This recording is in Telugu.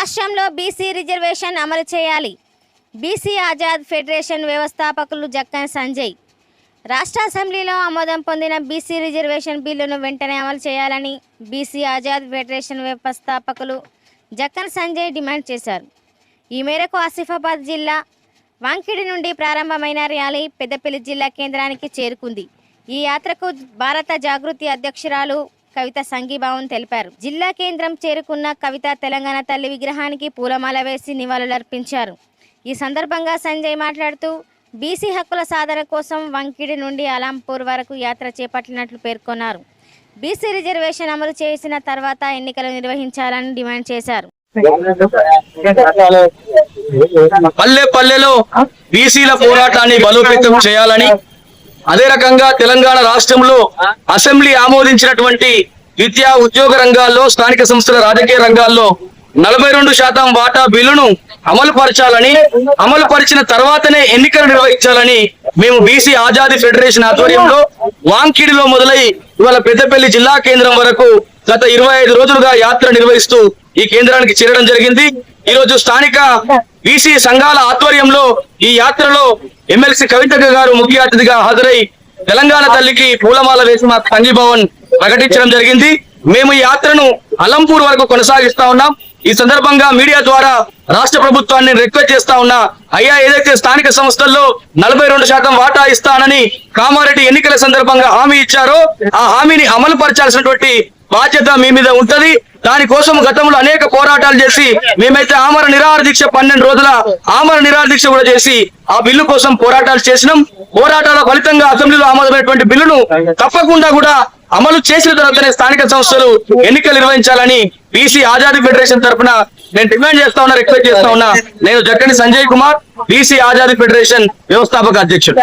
రాష్ట్రంలో బీసీ రిజర్వేషన్ అమలు చేయాలి. బీసీ ఆజాద్ ఫెడరేషన్ వ్యవస్థాపకులు జక్కన్ సంజయ్ రాష్ట్ర అసెంబ్లీలో ఆమోదం పొందిన బీసీ రిజర్వేషన్ బిల్లును వెంటనే అమలు చేయాలని బీసీ ఆజాద్ ఫెడరేషన్ వ్యవస్థాపకులు జక్కన్ సంజయ్ డిమాండ్ చేశారు. ఈ మేరకు ఆసిఫాబాద్ జిల్లా వాంకిడి నుండి ప్రారంభమైన ర్యాలీ పెద్దపల్లి జిల్లా కేంద్రానికి చేరుకుంది. ఈ యాత్రకు భారత జాగృతి అధ్యక్షురాలు కవిత సంఘీభావం తెలిపారు. జిల్లా కేంద్రం చేరుకున్న కవిత తెలంగాణ తల్లి విగ్రహానికి పూలమాల వేసి నివాళులర్పించారు. ఈ సందర్భంగా సంజయ్ మాట్లాడుతూ బీసీ హక్కుల సాధన కోసం వంకిడి నుండి అలాంపూర్ వరకు యాత్ర చేపట్టినట్లు పేర్కొన్నారు. బీసీ రిజర్వేషన్ అమలు చేసిన తర్వాత ఎన్నికలు నిర్వహించాలని డిమాండ్ చేశారు. పల్లె పల్లెలో బీసీల పోరాటాన్ని బలోపేతం చేయాలని అదే రకంగా తెలంగాణ రాష్ట్రంలో అసెంబ్లీ ఆమోదించినటువంటి విద్యా ఉద్యోగ రంగాల్లో స్థానిక సంస్థల రాజకీయ రంగాల్లో నలభై రెండు శాతం వాటా బిల్లును అమలు పరచాలని అమలు పరిచిన తర్వాతనే ఎన్నికలు నిర్వహించాలని మేము బీసీ ఆజాదీ ఫెడరేషన్ ఆధ్వర్యంలో వాంకిడిలో మొదలై ఇవాళ పెద్దపల్లి జిల్లా కేంద్రం వరకు గత ఇరవై ఐదు రోజులుగా యాత్ర నిర్వహిస్తూ ఈ కేంద్రానికి చేరడం జరిగింది. ఈ రోజు స్థానిక బీసీ సంఘాల ఆధ్వర్యంలో ఈ యాత్రలో ఎమ్మెల్సీ కవిత గారు ముఖ్య అతిథిగా హాజరై తెలంగాణ తల్లికి పూలమాల వేసి మా సంఘీభవన్ ప్రకటించడం జరిగింది. మేము ఈ యాత్రను అలంపూర్ వరకు కొనసాగిస్తా ఉన్నాం. ఈ సందర్భంగా మీడియా ద్వారా రాష్ట్ర ప్రభుత్వాన్ని రిక్వెస్ట్ చేస్తా ఉన్నా అయ్యా ఏదైతే స్థానిక సంస్థల్లో నలభై రెండు శాతం వాటా ఇస్తానని కామారెడ్డి ఎన్నికల సందర్భంగా హామీ ఇచ్చారో ఆ హామీని అమలు పరచాల్సినటువంటి బాధ్యత మీ మీద ఉంటది. దానికోసం గతంలో అనేక పోరాటాలు చేసి మేమైతే ఆమర నిరాహార దీక్ష పన్నెండు రోజుల ఆమర నిరాహార దీక్ష కూడా చేసి ఆ బిల్లు కోసం పోరాటాలు చేసినాం. పోరాటాల ఫలితంగా అసెంబ్లీలో ఆమోదమైనటువంటి బిల్లును తప్పకుండా కూడా అమలు చేసిన తర్వాతనే స్థానిక సంస్థలు ఎన్నికలు నిర్వహించాలని బీసీ ఆజాది ఫెడరేషన్ తరఫున నేను డిమాండ్ చేస్తా ఉన్నా రిక్వెస్ట్ చేస్తా ఉన్నా. నేను జక్కని సంజయ్ కుమార్ బీసీ ఆజాది ఫెడరేషన్ వ్యవస్థాపక అధ్యక్షుడు.